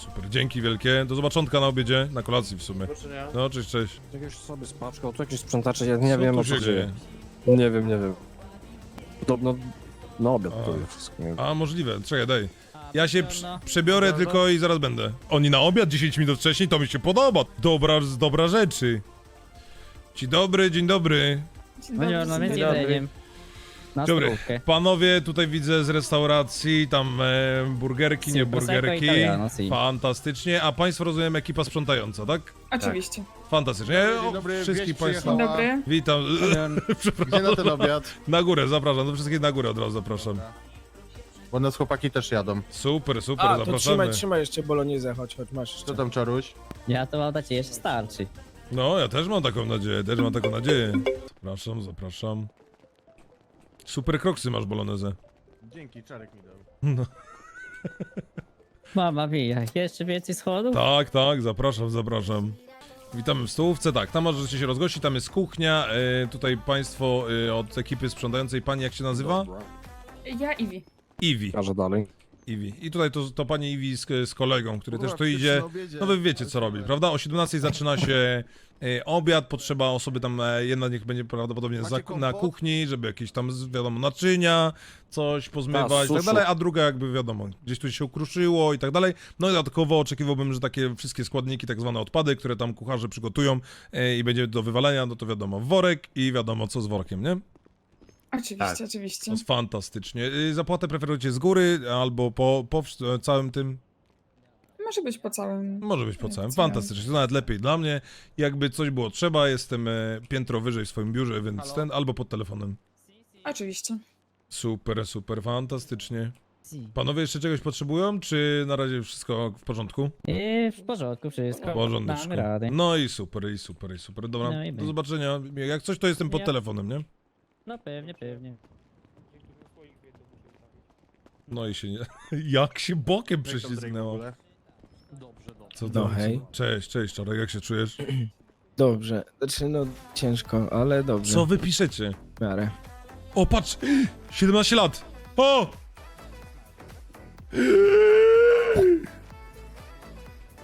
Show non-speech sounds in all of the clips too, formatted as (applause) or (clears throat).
Super, dzięki wielkie. Do zobaczonka na obiedzie, na kolacji w sumie. No, cześć, cześć. Jakieś osoby z paczką, tu jakieś sprzątacze, ja nie Co wiem tu o co się dzieje? Nie wiem, nie wiem. Podobno na obiad A. to jest wszystko. Nie wiem. A, możliwe, czekaj, daj. Ja się no. przebiorę Dobra. tylko i zaraz będę. Oni na obiad 10 minut wcześniej, to mi się podoba. Dobra, dobra rzeczy. Dzień dobry, dzień dobry. Buongiorno, Dzień między dobry. Na Dobry. Panowie, tutaj widzę z restauracji, tam e, burgerki, nie prosecco burgerki. italiano, sì. Fantastycznie. A państwo rozumiem ekipa sprzątająca, tak? Oczywiście. Fantastycznie. Dzień O, dobry, wszystkich państwa. Dzień przyjechała. dobry. Witam. Gdzie (laughs) na ten obiad? Na górę, zapraszam. Do wszystkich na górę od razu zapraszam. Bo nas chłopaki też jadą. Super, super, A, to zapraszamy. trzymaj, trzymaj jeszcze bolonizę, chodź, chodź, masz Co jeszcze. tam, Czaruś? Ja to mam nadzieję, że starczy. No, ja też mam taką nadzieję, też mam taką nadzieję. Zapraszam, zapraszam. Super kroksy masz, Bolonezę. Dzięki, Czarek mi dał. (laughs) Mama mia, jeszcze więcej schodów? Tak, tak, zapraszam, zapraszam. Witamy w stołówce, tak, tam możecie się rozgościć, tam jest kuchnia, e, tutaj państwo e, od ekipy sprzątającej, pani jak się nazywa? Ja Iwi. Iwi, A że dalej? Iwi. I tutaj to, to pani Iwi z, z kolegą, który też tu idzie. No wy wiecie co robić, prawda? O 17 zaczyna się obiad, potrzeba osoby tam, e, jedna niech będzie prawdopodobnie za, na kuchni, żeby jakieś tam, wiadomo, naczynia, coś pozmywać i tak dalej, a druga jakby wiadomo, gdzieś tu się ukruszyło i tak dalej. No i dodatkowo oczekiwałbym, że takie wszystkie składniki, tak zwane odpady, które tam kucharze przygotują e, i będzie do wywalenia, no to wiadomo, worek i wiadomo co z workiem, nie? Oczywiście, Tak. oczywiście. To jest fantastycznie. Y, Zapłatę preferujecie z góry albo po, po całym tym Może być po całym. Może być po całym. Fantastycznie. To nawet lepiej dla mnie. Jakby coś było trzeba, jestem e, piętro wyżej w swoim biurze, więc Halo? ten albo pod telefonem. Oczywiście. Super, super, fantastycznie. Panowie jeszcze czegoś potrzebują, czy na razie wszystko w porządku? I w porządku wszystko. W porządku. Damy radę. No i super, i super, i super. Dobra, No i do my. zobaczenia. Jak coś, to jestem pod Ja. telefonem, nie? No pewnie, pewnie. No i się nie... (laughs) Jak się bokiem Jak prześlizgnęło. ogóle? Co No tam? hej. Cześć, cześć, Czarek, jak się czujesz? (clears throat) Dobrze, znaczy no ciężko, ale dobrze. Co wy piszecie? W miarę. O, patrz! (gasps) 17 lat! O! (clears throat)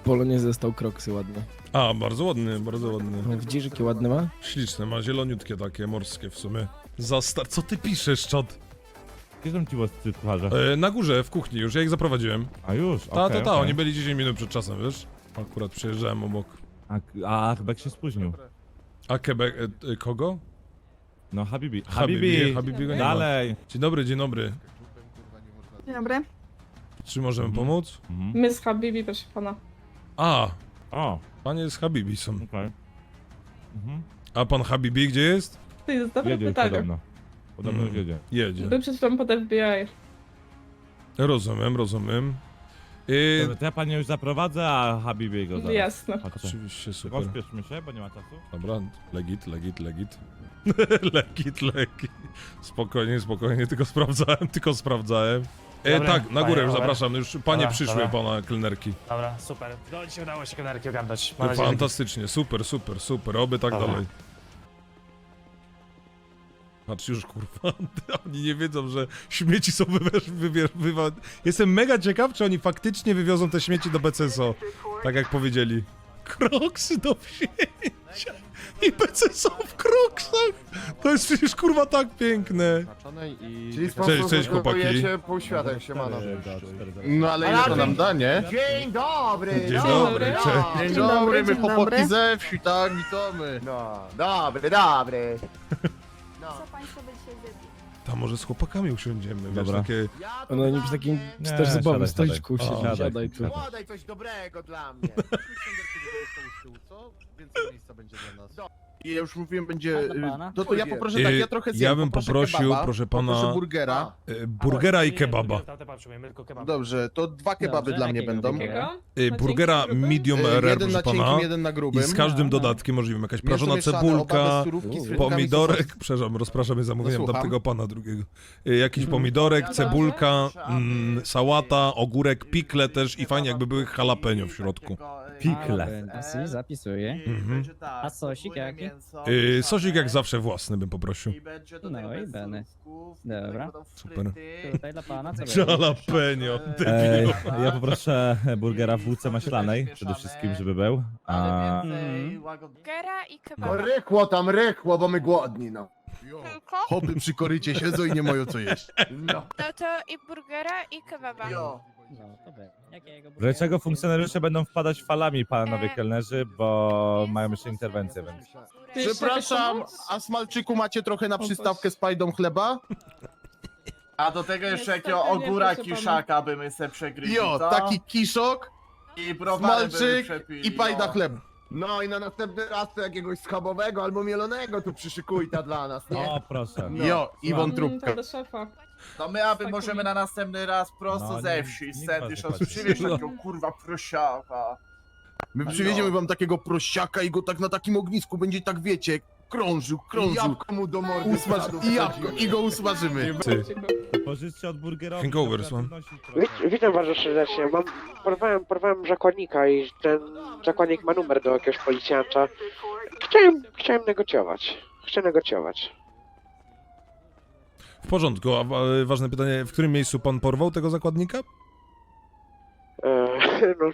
Polonie został kroksy ładne. A, bardzo ładny, bardzo ładny. Widzisz, jakie ładne ma? Śliczne, ma zieloniutkie takie, morskie w sumie. Za star... Co ty piszesz, czat? Gdzie są ci łoscy kucharze? E, na górze, w kuchni już, ja ich zaprowadziłem. A już, Ta, okej, ta, ta, okej. oni byli 10 minut przed czasem, wiesz? Akurat przejeżdżałem obok. A, a chyba się spóźnił. A Quebec, e, e, kogo? No Habibi. Habibi, Habibi! Habibiego nie ma. Dalej! Dzień dobry, dzień dobry. Dzień dobry. Czy możemy Mhm. pomóc? Mhm. My z Habibi, proszę pana. A, O, panie z Habibi są. okej. Mhm. A pan Habibi gdzie jest? To jest dobre Jedzie już pytanie. podobno. Podobno Mm. jedzie. Jedzie. Był przed chwilą pod FBI. Rozumiem, rozumiem. Dobra, to ja panią już zaprowadzę, a Habibi go zaraz. Jasne. Chodźcie. oczywiście, super. Rozpieszmy się, bo nie ma czasu. Dobra, legit, legit, legit. (laughs) legit, legit. Spokojnie, spokojnie, tylko sprawdzałem, tylko sprawdzałem. E, Dobra, tak, na górę panie już Robert. zapraszam, już panie Dobra, przyszły, dobra. pana kelnerki. Dobra, super. No dzisiaj udało się kamerki ogarnąć. Mam nadzieję, że- Fantastycznie, super, super, super, oby tak Dobra. dalej. Patrz już, kurwa, (laughs) oni nie wiedzą, że śmieci są wywiesz, wywiesz, wywa... Jestem mega ciekaw, czy oni faktycznie wywiozą te śmieci do BCSO, tak jak powiedzieli. Kroksy do wzięcia i BCSO w kroksach! To jest przecież, kurwa, tak piękne. Znaczonej i... Czyli Cześć, cześć, chłopaki. sponsorujecie pół świata, jak się ma na No ale ile to nam da, nie? Dzień dobry! Dzień no. dobry, no. cześć. Dzień Dzień dobry, dobry, my chłopaki dobry. ze wsi, tak, witamy. No, dobry, dobry. No. Co państwo by dzisiaj zjedli? Tam może z chłopakami usiądziemy, wiesz, Dobra. takie... Ono nie przy takim Nie, też zabawnym siadaj, siedzi, O, siadaj tu. Podaj coś dobrego dla mnie. Co? Więcej miejsca będzie dla nas. Ja już mówiłem, będzie... A dla pana? No to ja poproszę tak, ja trochę zjem, ja bym poproszę poprosił, kebaba, proszę pana- Poproszę burgera. E, burgera i kebaba. Dobrze, to dwa kebaby Dobrze, dla mnie jakiego będą. E, Na burgera medium E, rare, jeden na proszę cienkim, pana. jeden na I grubym. z każdym No, no. dodatkiem możliwym. Jakaś Mięso prażona mieszane, cebulka, oba bez surówki, z frytkami pomidorek, przepraszam, rozpraszamy zamówieniem No, słucham. tamtego pana drugiego. E, Jakiś pomidorek, cebulka, mm, sałata, ogórek, pikle też i fajnie jakby były jalapeno w środku. Pikle. Zapisuję. Mhm. A sosik jaki? Yy, sosik jak zawsze własny bym poprosił. No i bene. Dobra. Super. Tutaj dla pana, co (laughs) będzie? Jalapeno. Ej, ja poproszę burgera w bułce maślanej, przede wszystkim, żeby był. A, Gera i No rychło tam, rychło, bo my głodni, no. Tylko? Hopy przy korycie siedzą i nie mają co jeść. No. No to i burgera i kebaba. Jo. No, to będzie. Jakiego Dlaczego funkcjonariusze będą wpadać falami, panowie kelnerzy, bo mają jeszcze interwencję, więc... Przepraszam, a smalczyku macie trochę na przystawkę z pajdą chleba? A do tego jeszcze jakiego nie, ogóra proszę pana. kiszaka by my se Jo, taki kiszok, I smalczyk i pajda chleba. No i na następny raz to jakiegoś schabowego albo mielonego tu przyszykuj ta (laughs) dla nas, nie? O, proszę. No. Jo, i wątróbka. do szefa. To my aby możemy na następny raz prosto No, ze nie- wsi, nikt z was Sandy nie Shots, chodzi. przywieź takiego kurwa prosiaka. My przywieziemy wam takiego prosiaka i go tak na takim ognisku będzie tak, wiecie, krążył, krążył. jabłko mu do mordy wsadził. i jabłko, i go usmażymy. Ty. Pożyczcie od podnosić trochę. Witam bardzo serdecznie. Mam, porwałem, porwałem zakładnika i ten zakładnik ma numer do jakiegoś policjanta. Chciałem, chciałem negocjować. Chcę negocjować. W porządku, a wa- ważne pytanie, w którym miejscu pan porwał tego zakładnika? E, (laughs) no,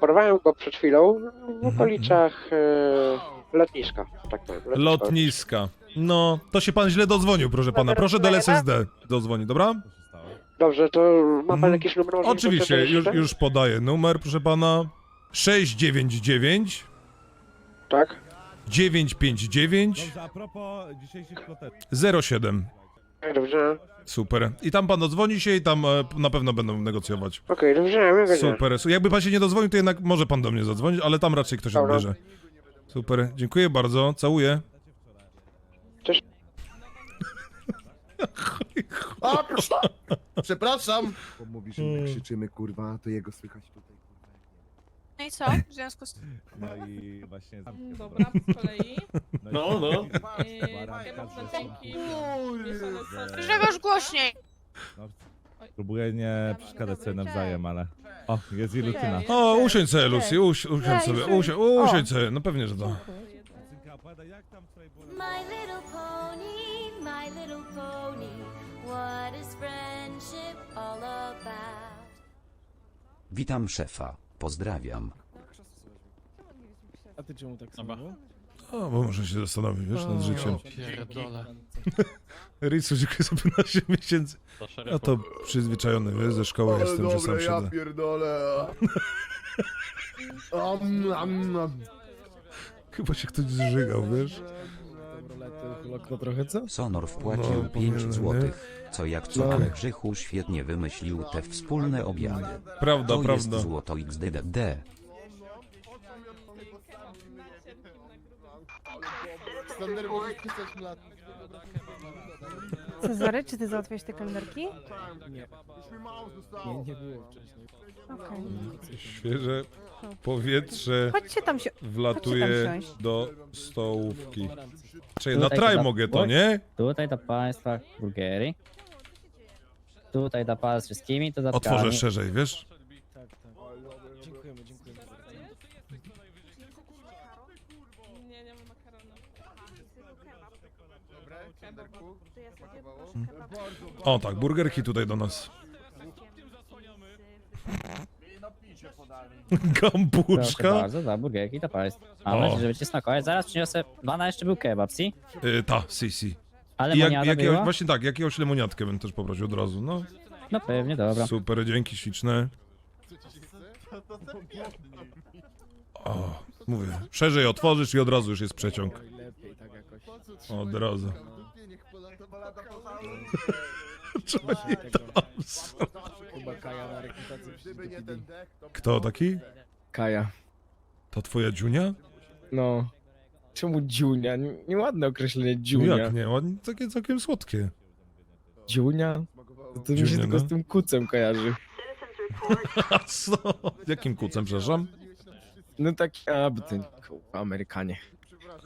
porwałem go przed chwilą w Mhm, okolicach e, lotniska, tak powiem. lotniska. Lotniska. No, to się pan źle dodzwonił, proszę pana. Proszę do LSSD dodzwonić, dobra? Dobrze, to ma pan Mhm. jakiś numer? może Oczywiście, już, jeszcze? już podaję numer, proszę pana. 699 Tak? 959 Dobrze, a propos dzisiejszych protestów. 07. Tak, dobrze. Super. I tam pan dodzwoni się i tam e, na pewno będą negocjować. Okej, dobrze, miłego dnia. Super. Su- Jakby pan się nie dodzwonił, to jednak może pan do mnie zadzwonić, ale tam raczej ktoś Dobra. odbierze. Super. Dziękuję bardzo. Całuję. Cześć. A, proszę. Przepraszam. Bo mówi, że my krzyczymy kurwa, to jego słychać tutaj. No i co? W związku z tym. (laughs) No i właśnie... Dobra, z kolei. (laughs) No, no. Na mieszane sosem. Grzegorz głośniej! Próbuję nie przeszkadzać sobie nawzajem, ale... O, jest i Lucyna. O, usiądź sobie, Lucy, uś, usiądź sobie, usiądź, usiądź sobie, no pewnie, że to. Lucynka, opowiadaj, jak tam wczoraj było? My little pony, my little pony, what is friendship all about? Witam szefa. Pozdrawiam. A ty czemu tak samo? O, bo muszę się zastanowić, wiesz, nad życiem. Pierdolę. (laughs) Risu, dziękuję za 15 miesięcy. Ja to przyzwyczajony, wiesz, ze szkoły jestem, że sam siedzę. pierdolę. (laughs) Am, am, am. Chyba się ktoś zżygał, wiesz? Trochę, co? Sonor wpłacił No, 5 powinienem, złotych. Co jak co, No. ale Grzychu świetnie wymyślił te wspólne obiady. Prawda, To prawda. jest złoto XDDD. Lat. Cezary, czy ty załatwiałeś te kelnerki? Nie, nie, było wcześniej. Okej. Świeże powietrze Chodźcie tam się... wlatuje tam siąść. do stołówki. Czyli na Tutaj traj chyba- mogę to, nie? Tutaj dla państwa burgery. Tutaj dla pana z wszystkimi, to za Otworzę szerzej, wiesz? Tak, tak. Dziękujemy, dziękujemy. Nie, nie ma makaronu. O tak, burgerki tutaj do nas. (laughs) Proszę Gambuszka? bardzo, za burgerki dla państwa. Mam O. nadzieję, że będzie smakować. Zaraz przyniosę... Pana jeszcze był kebab, si? Y, ta, si, si. Ale I jak, lemoniada jakiegoś, była? właśnie tak, jakiegoś lemoniatkę bym też poprosił od razu, no. No pewnie, dobra. Super, dzięki śliczne. O, mówię, szerzej otworzysz i od razu już jest przeciąg. Od razu. Nie. Kto taki? Kaja. To twoja dziunia? No. Czemu dziunia? Nie- Nieładne określenie dziunia. Jak nie? Ładnie, takie całkiem słodkie. Dziunia? To, to mi się Dziunia, tylko no. z tym kucem kojarzy. A (laughs) co? Jakim kucem, przepraszam? No taki, a, bo ten, kurwa, Amerykanie.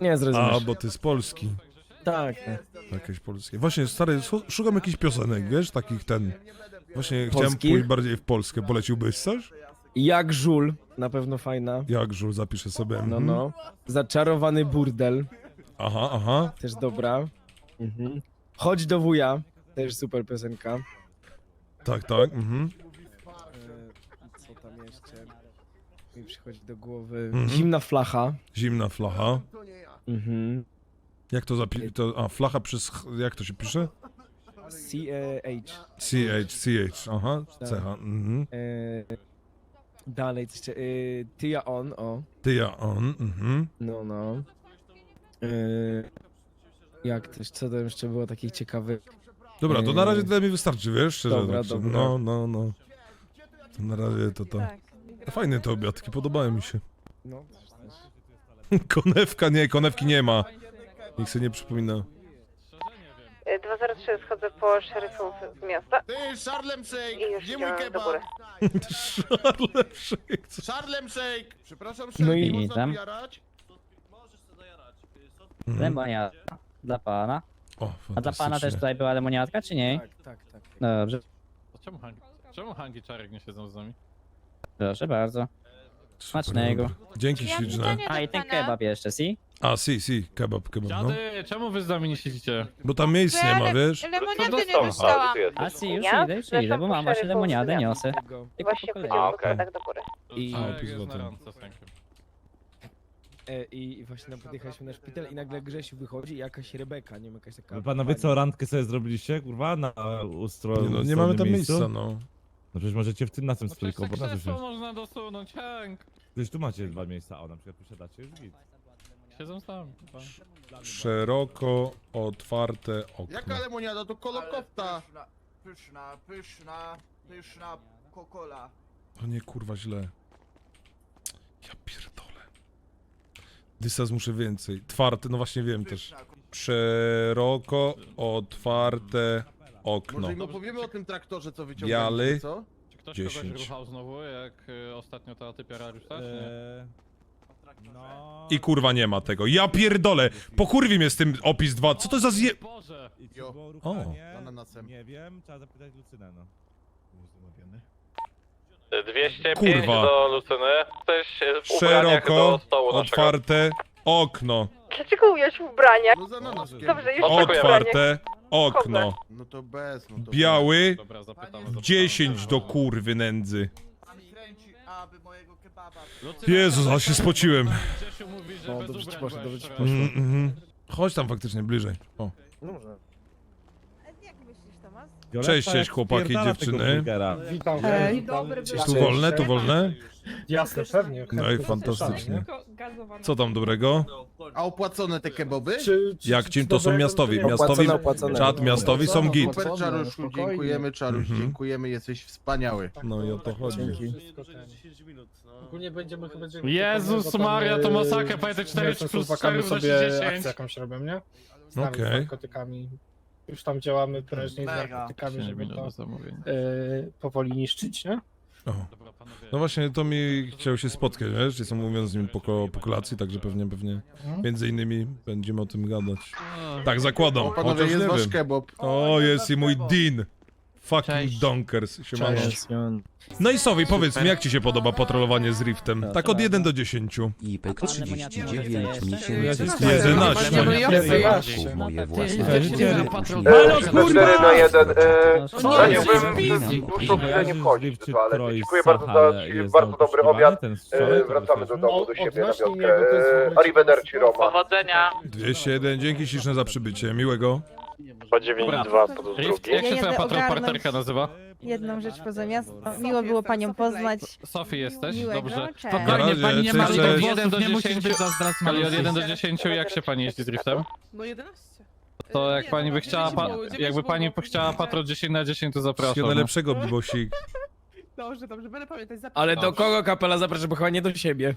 Nie A, zrozumiesz. bo ty z Polski. Tak, tak. Jakieś polskie. Właśnie, stary, su- szukam jakichś piosenek, wiesz, takich ten... Właśnie chciałem Polskich? pójść bardziej w Polskę. Poleciłbyś coś? Jak żul, na pewno fajna. Jak żul, zapiszę sobie. No, mhm. no. Zaczarowany burdel, Aha, aha. też dobra. Mhm. Chodź do wuja, też super piosenka. Tak, tak. Mhm. E, Co tam jeszcze? Mi przychodzi do głowy. Mhm. Zimna flacha. Zimna flacha. Mhm. Jak to zapi... To, a, flacha przez... ch- Jak to się pisze? CH. CH, CH, aha. Tak. CH, mhm. E, dalej, coś jeszcze. E, Tia on, o. Ty, ja, on, mhm. No, no. E, jak też, co tam jeszcze było takich ciekawych? Dobra, to na razie Eee. tyle mi wystarczy, wiesz? Szczerze, Dobra, tak dobra. No, no, no. To na razie to to. Fajne te obiadki, podobają mi się. No. (laughs) Konewka, nie, konewki nie ma. Nikt sobie nie przypomina. 203 schodzę po szeryfów z miasta Ty, Charlem i Shake, już gdzie mój idziemy do góry. kebab? Charles Shake, co- Charlem Shake! Przepraszam, No Shake, i można tam. tu jarać? Mhm. Lemoniadka. Dla pana. O, A dla pana też fantastycznie. tutaj była lemoniadka, czy nie? Tak, tak, tak. Dobrze, Czemu Hangi, czemu Hangi Czarek nie siedzą z nami? proszę bardzo. Super, Smacznego. Dzięki śliczne. A i ten kebab jeszcze, si? A, si, si, kebab, kebab, no. Dziady, czemu wy z nami nie siedzicie? Bo tam miejsc nie ma, wiesz? Lemoniady nie dostałam. A si, już Ja? idę, już idę, bo po mam właśnie szeryfów lemoniadę, z niosę. Tylko Właśnie po kolei. chodziłam po okej. do góry. I, A, Tak, opis jest na złoty. randce z Hankiem. e, I właśnie nam podjechaliśmy na szpital i nagle Grzesiu wychodzi i jakaś Rebeka, nie wiem, jakaś taka... Wy panowie co, randkę sobie zrobiliście, kurwa, na ustro... Nie, no, nie mamy tam miejscu? miejsca, no. No przecież możecie w tym na tym stoliku tak obok nas usiąść. można dosunąć, Hank. Przecież tu macie dwa miejsca, o na przykład posiadacie już git. Siedzą tam. Szeroko otwarte okno. Jaka lemoniada? To kolokofta! Pyszna, pyszna, pyszna kokola. O nie, kurwa, źle. Ja pierdolę. Dysas muszę więcej. Twarte, no właśnie wiem też. Szeroko otwarte okno. Może im opowiemy o tym traktorze, co wyciągnęliśmy, co? Czy ktoś 10. kogoś ruchał znowu, jak y, ostatnio ta typiara też, nie? Eee, no... I kurwa nie ma tego. Ja pierdolę! Pokurwi mnie z tym opis 2. Co to za zje... Boże! I? Z ananasem. Nie wiem, trzeba zapytać Lucynę, no. 205 Kurwa. do Lucyny. Jesteś w Szeroko otwarte okno. Dlaczego ująć ubrania? No z ananaskiem. Dobrze, już Otwarte okno. No to bez, no to Biały Dobra, zapytamy. zapytamy. 10 do kurwy nędzy. Aby mojego kebaba. Lucyna, Jezus, aż się spociłem. Grzesiu mówi, że No, bez dobrze ci ubrań poszło, byłeś dobrze ci wczoraj. Mm, mhm. Chodź tam faktycznie bliżej. O. Violetta Cześć, cześć, jak chłopaki, spierdala tego dziewczyny. burgera. Witam. Hej. Tu wolne, tu wolne? Jasne, pewnie. No i fantastycznie. Tylko gazowane. Co tam dobrego? A opłacone te kebaby? Jak czym to są miastowi? Miastowi, Opłacone, opłacone. czat miastowi są git. Super Czaruszu, dziękujemy Czaruś, Mhm. dziękujemy, jesteś wspaniały. No i o to chodzi. Ogólnie będziemy chyba... Jezus Maria, to masakra, pamiętaj 4 plus 4 sobie sobie akcję jakąś robią, nie? Z Okej. okay. narkotykami. Już tam działamy prężnie z Mega. narkotykami, żeby to e, powoli niszczyć, nie? O. No właśnie, to mi chciał się spotkać, wiesz? Jestem mówiąc z nim po, ko- po kolacji, także pewnie, pewnie między innymi będziemy o tym gadać. Tak zakładam, O, panowie, chociaż jest nie wasz wiem. kebab. O, jest i mój Dean. Fucking Donkers. Siemano. No i Sowi, powiedz mi, jak ci się podoba patrolowanie z Riftem? Tak od 1 do 10. IPek 39 Ja miesięcy. się- 11. Jezu, moje własne Halo, kurwa! na jeden. No, raniłbym muszą chwilę nie wchodzić do toalety. Dziękuję bardzo za bardzo dobry obiad. E, Wracamy do domu, do siebie na wioskę. E, Arrivederci Roma. Powodzenia! 201, dzięki śliczne za przybycie. Miłego. Po 9-2 po Rift, jak się twoja patrol partnerka nazywa? Jedną rzecz poza miasto. Miło było panią poznać. Sofii jesteś? Miłego, Dobrze. cześć. Na razie, pani nie ma cześć, od cześć. 1 do 10. Ale od 1 do 10 jak się pani jeździ z driftem? No 11. To jak pani by chciała, pa, jakby pani chciała patrol 10 na 10 to zapraszam. Wszystkiego najlepszego, Bibosik. (laughs) Dobrze, dobrze, będę pamiętać. Ale do kogo kapela zapraszam, bo chyba nie do siebie.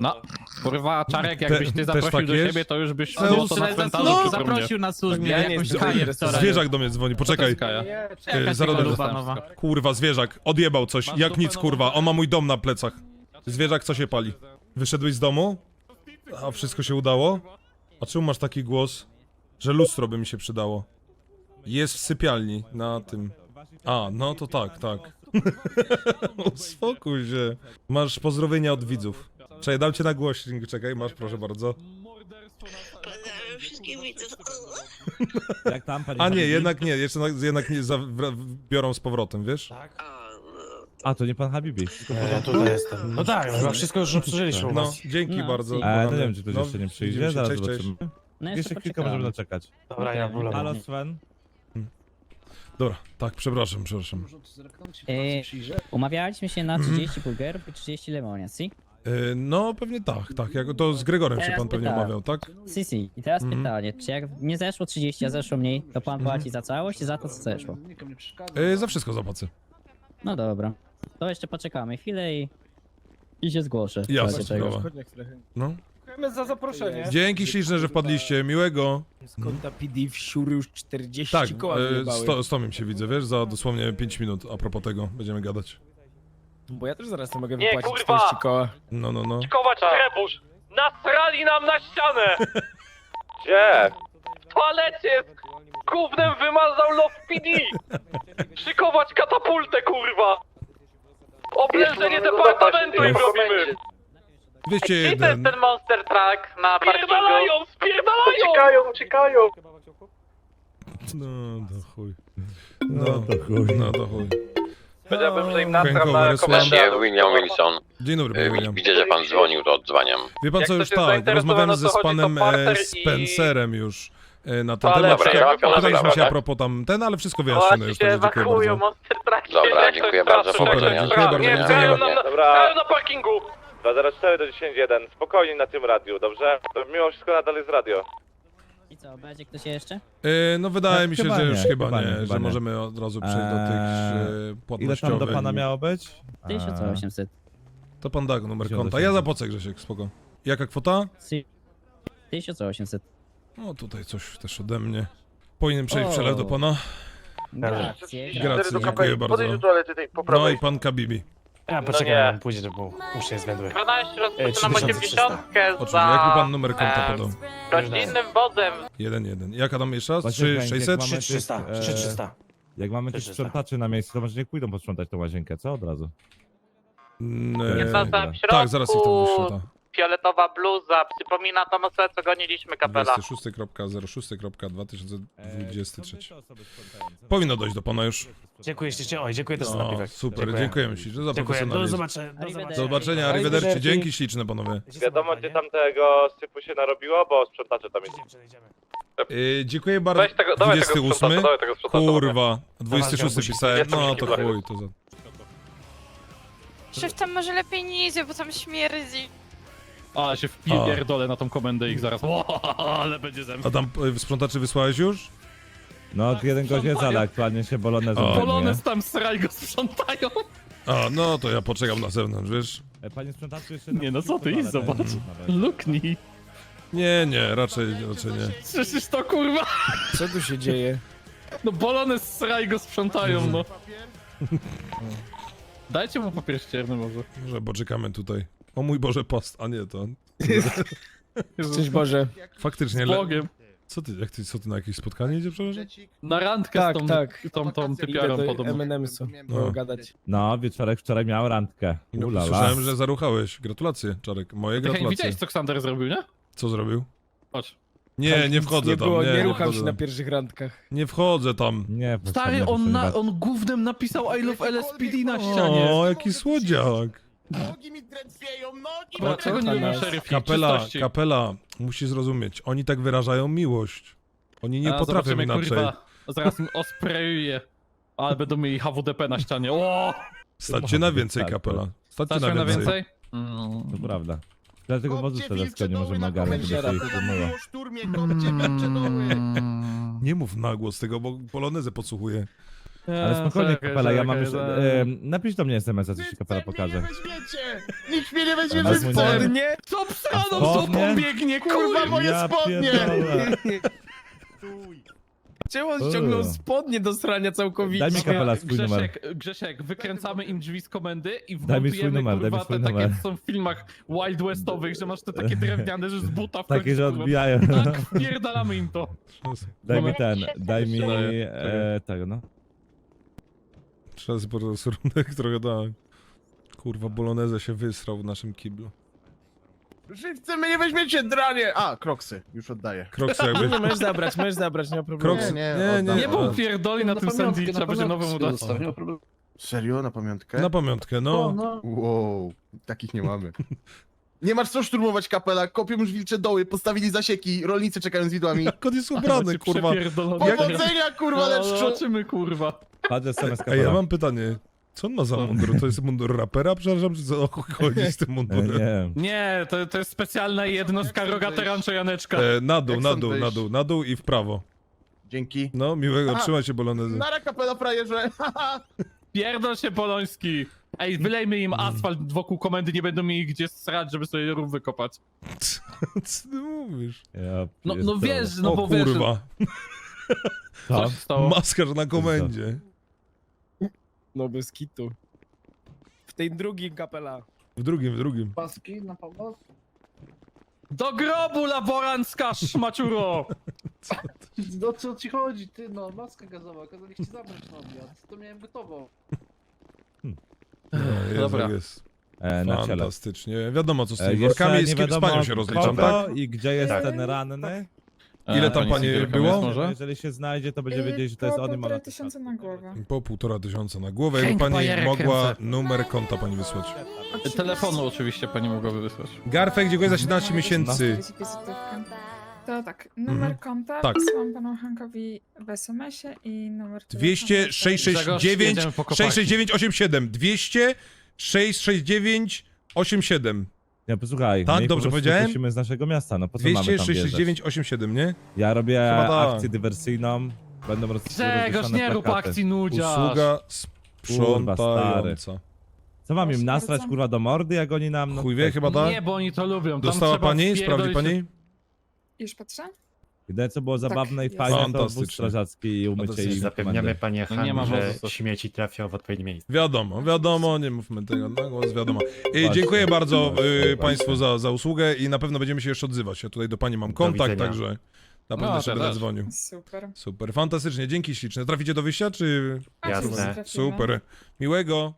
No, kurwa, Czarek, jakbyś ty zaprosił tak do jest? siebie, to już byś Zeus, było to na cmentarzu no, przy trumnie. nas Ja nie jestem zainteresowany. Zwierzak do mnie dzwoni, poczekaj. Yy, zaraz będę. Kurwa, zwierzak, odjebał coś, jak nic kurwa, on ma mój dom na plecach. Zwierzak, co się pali? Wyszedłeś z domu? A wszystko się udało? A czemu masz taki głos? Że lustro by mi się przydało. Jest w sypialni, na tym. A, no to tak, tak. (laughs) Uspokój się. Masz pozdrowienia od widzów. Czekaj, dam cię na głośnik, czekaj, masz, proszę bardzo. Pozdrawiam wszystkich widzów. Jak tam, pani A nie, Habibi? jednak nie, jeszcze na, jednak nie za, wra- biorą z powrotem, wiesz? A, to nie pan Habibi. Ja tutaj jestem. No tak, chyba wszystko już obsłużyliśmy u No, was. dzięki No, bardzo. E, kochany. nie wiem, czy ktoś No, jeszcze nie przyjdzie, widzimy się, zaraz cześć, cześć. zobaczymy. No jeszcze, chwilkę możemy zaczekać. Dobra, ja wolę. Halo Sven? Dobra, tak, przepraszam, przepraszam. E, umawialiśmy się na Mhm. 30 burgerów i 30 lemoniad, si? E, no, pewnie tak, tak, jak, to z Gregorem się Teraz pan pewnie pytałem. umawiał, tak? Si, si. I teraz Mhm. pytanie, czy jak nie zeszło 30, a zeszło mniej, to pan płaci za całość i za to, co zeszło? E, za wszystko zapłacę. No dobra. To jeszcze poczekamy chwilę i... I się zgłoszę. w Jasne, razie czego. sprawa. No. Dziękujemy za zaproszenie. Dzięki śliczne, że wpadliście, miłego. Skąd ta PD wsiury już 40 Tak, koła e, wyjebały. sto, stomim się widzę, wiesz, za dosłownie 5 minut a propos tego będziemy gadać. Bo ja też zaraz nie mogę Nie, wypłacić kurwa! 40 koła. No, no, no. Kować trebusz! Nasrali nam na ścianę! (laughs) Gdzie? W toalecie! Gównem wymazał Love PD! Szykować katapultę, kurwa! Oblężenie departamentu im robimy! 201. monster truck na Spierdalają, spierdalają! Uciekają, uciekają! No, to chuj. No, to chuj. No, to chuj. Powiedziałbym, że im nasram na komendę. William Wilson. Dzień dobry, panie William. Widzę, że pan dzwonił, to odzwaniam. Wie pan Jak co, ktoś już jest tak, zainteresowany, rozmawiamy ze chodzi, to panem e, i- Spencerem już e, na ten Ale temat. dobra, załatwiona Pytaliśmy sprawa, się a tak? propos tam ten, ale wszystko wyjaśnione już, także dziękuję bardzo. monster. Dobra, dziękuję bardzo, Super, powodzenia. dziękuję bardzo, Nie, do stają widzenia. nam na, stają na parkingu! 204 do 101, spokojnie na tym radiu, dobrze? Mimo wszystko nadal jest radio. I co, będzie ktoś jeszcze? E, no wydaje mi się, Chyba że nie, już chyba chyba nie, nie, chyba że nie. możemy od razu przejść do tych e, Eee, Ile płatnościowych. tam do pana miało być? A, 1800. To pan da numer 1800. konta. Ja zapłacę Grzesiek, spoko. Jaka kwota? Si. 1800. No tutaj coś też ode mnie. Powinien przejść O. przelew do pana. Gracje, Grazie, dziękuję bardzo. Podejdź do toalety tej po No prawej. i pan Kabibi. Ja poczekaj, nie. pójdzie, bo muszę zwędły. 12 rozpoczynam 3300. 80 Oczywiście, jak mi pan numer konta e, podał? rodzinnym wozem. 1, 1. Jaka tam jeszcze raz? Właśnie, 3, jak 600? mamy tych, 300, e, 300. Jak mamy tych 300. sprzątaczy na miejscu, to może niech pójdą posprzątać tą łazienkę, co? Od razu. Mm, Jest e, samym Tak, zaraz ich tam wyślę. tak. Fioletowa bluza, przypomina tą osobę, co goniliśmy kapela. 26.06.2023. Powinno dojść do pana już. Dziękuję ślicznie, oj, dziękuję też za No, napiwek. super, dziękujemy ślicznie za Dziękuję, do profesjonalizm. zobaczenia. Do zobaczenia. Do zobaczenia, Arrivederci. Dzięki śliczne panowie. Wiadomo, gdzie tam tego sypu się narobiło, bo sprzątacze tam jest. Yy, dziękuję bardzo. Weź tego, dawaj tego 28. sprzątacza, dawaj tego sprzątacza. Kurwa, 26 Dawaj, pisałem. No to chuj, to za. Szef tam może lepiej nie idzie, bo tam śmierdzi. Ale się wpierdolę na tą komendę ich zaraz. O, ale będzie ze mną. A tam y, sprzątaczy wysłałeś już? No, jeden gość jest, ale aktualnie się bolonezem O. Polonez tam sraj go sprzątają. A, no to ja poczekam na zewnątrz, wiesz? E, Panie sprzątaczy jeszcze... Nie, no co ty, idź zobacz. Luknij. Nie, nie, raczej, raczej nie. Przecież to kurwa. Co tu się dzieje? No Polonez sraj go sprzątają, no. Dajcie mu papier ścierny może. Może poczekamy tutaj. O mój Boże, post, a nie to. (laughs) Szczęść Boże. Faktycznie, Z le... Bogiem. co ty, jak ty, co ty na jakieś spotkanie idzie, przepraszam? Na randkę Tak, z tą, tak. tą, tą Idę typiarą do podobno. M&M'su, No. no. gadać. No, wieczorek wczoraj miał randkę. No, słyszałem, że zaruchałeś. Gratulacje, Czarek. Moje Hej, gratulacje. widziałeś co Ksander zrobił, nie? Co zrobił? Chodź. Nie, nie wchodzę nie tam. Było, nie, nie, nie rucham wchodzę się tam. na pierwszych randkach. Nie wchodzę tam. Nie, Stary, on, na, on gównem napisał I love LSPD na ścianie. O, jaki słodziak. Nogi mi drętwieją, nogi mi Dlaczego nie lubisz szeryfi? Kapela, Czystości. kapela, musisz zrozumieć. Oni tak wyrażają miłość. Oni nie A, potrafią zobaczymy, inaczej. Kurwa, zaraz im osprejuje. Ale będą mieli HWDP na ścianie. O! Staćcie na więcej, Tak, kapela. Staćcie Stać na na więcej. więcej? Mm. To prawda. Dlatego wozu wilcze nie możemy na ogarnąć, żeby komendzie. się ich szturmie, kopcie wilcze doły. Nie mów na głos tego, bo polonezę Ale spokojnie, Czekaj, kapela, ja mam już... czekaj, E, napisz do mnie SMS-a, co ci kapela pokaże. nie weźmiecie! Nikt mnie nie weźmie Ale ze mój numer. spodnie! Spodnie! Co psaną, spodnie? pobiegnie, Kurwa, kurwa! moje Ja spodnie! pierdolę. Czemu on ściągnął spodnie do srania całkowicie? Daj mi kapela swój numer. Grzesiek, Grzesiek, wykręcamy im drzwi z komendy i Daj mi swój wmontujemy, numer, daj mi kurwa, swój te takie, numer. co są w filmach Wild Westowych, że masz te takie drewniane, że z buta Takie, wchodzisz, że kurwa. odbijają. Tak, wpierdalamy im to. Daj mi ten, daj mi e, tego, no. Trzeba po prostu runek (laughs) trochę tak. Kurwa, bolonezę się wysrał w naszym kiblu. Żywcy, my nie weźmiecie dranie! A, kroksy, już oddaję. Kroksy jakby... Nie, możesz zabrać, możesz zabrać, nie ma problemu. Kroksy... Nie, Nie, nie, Nie był pierdoli na tym sandwicha, będzie nowemu dać. Serio, na pamiątkę? Na pamiątkę, no. Wow, takich nie mamy. Nie masz co szturmować kapela, kopią już wilcze doły, postawili zasieki, rolnicy czekają z widłami. (laughs) Jak on jest ubrany, kurwa. Powodzenia, kurwa, leszczu! Zobaczymy, kurwa. Patrz SMS Ej, ja mam pytanie. Co on ma za mundur? To jest mundur rapera? Przepraszam, czy co o chuj chodzi z tym mundurem? nie. Nie, to, to jest specjalna jednostka rogata rancho Janeczka. E, na dół, Jak na stąd dół, na wyjść? dół, na dół i w prawo. Dzięki. No, miłego, Aha. trzymaj się bolonezy. Nara kapela frajerze! (laughs) Pierdol się Poloński. Ej, wylejmy im asfalt wokół komendy, nie będą mieli gdzie srać, żeby sobie rów wykopać. (laughs) Co ty mówisz? Ja No, no pierdolę. wiesz, no o bo wiesz, kurwa, Co? co się stało. maskarz na komendzie. No bez kitu. W tej drugim kapela. W drugim, w drugim. Paski na pomoc? Do grobu laborancka szmaciuro! (laughs) No co ci chodzi, ty no, maska gazowa, kazaliście zabrać na obiad, to miałem gotowo. No, jest, Dobra. jest. E, na ciele. Fantastycznie. Wiadomo co z E, tymi jeszcze workami i nie z, kim, z wiadomo panią się rozliczam, kogo tak? I gdzie jest Tak. ten ranny? Ile tam, panie, było? może? Jeżeli się znajdzie, to będzie Yy, wiedzieć, że to jest on i ma półtora na tysiąca na głowę. Po półtora tysiąca na głowę. Jakby pani Bajerek mogła kręcę. numer konta pani wysłać. Telefonu oczywiście pani mogłaby wysłać. Garfek, dziękuję za 17 miesięcy. To tak, numer Mhm. konta Tak. wysyłam panu Hankowi w SMS-ie i numer telefonu. 200 669 jedziemy po kopaki. 669 87 200 669 87 Nie, posłuchaj. Tak, dobrze powiedziałem? Musimy z naszego miasta, no po co mamy 200 tam wjeżdżać? 669 87, nie? Ja robię Chyba tak. akcję dywersyjną, będą roz Grzegorz, rozwieszane nie rób plakaty. akcji nudziarz. Usługa sprzątająca. Co mam im nasrać kurwa do mordy, jak oni nam... No, Chuj wie, tak. chyba tak? Nie, bo oni to lubią. Tam Dostała trzeba pani? Sprawdzi pani? Już patrzę? Jedyne co było zabawne i jest. fajne to Fantastycznie. wóz strażacki i umycie Fantastycznie. i Zapewniamy panie No nie ma Han, że wozu. śmieci trafią w odpowiednie miejsce. Wiadomo, wiadomo, nie mówmy tego, no głos wiadomo. I Właśnie. dziękuję bardzo Właśnie, y, właśnie. Państwu za, za usługę i na pewno będziemy się jeszcze odzywać. Ja tutaj do Pani mam kontakt, widzenia. także na pewno No, jeszcze będę też. dzwonił. Super. Super, fantastycznie, dzięki śliczne. Traficie do wyjścia, czy... Jasne. Super, miłego.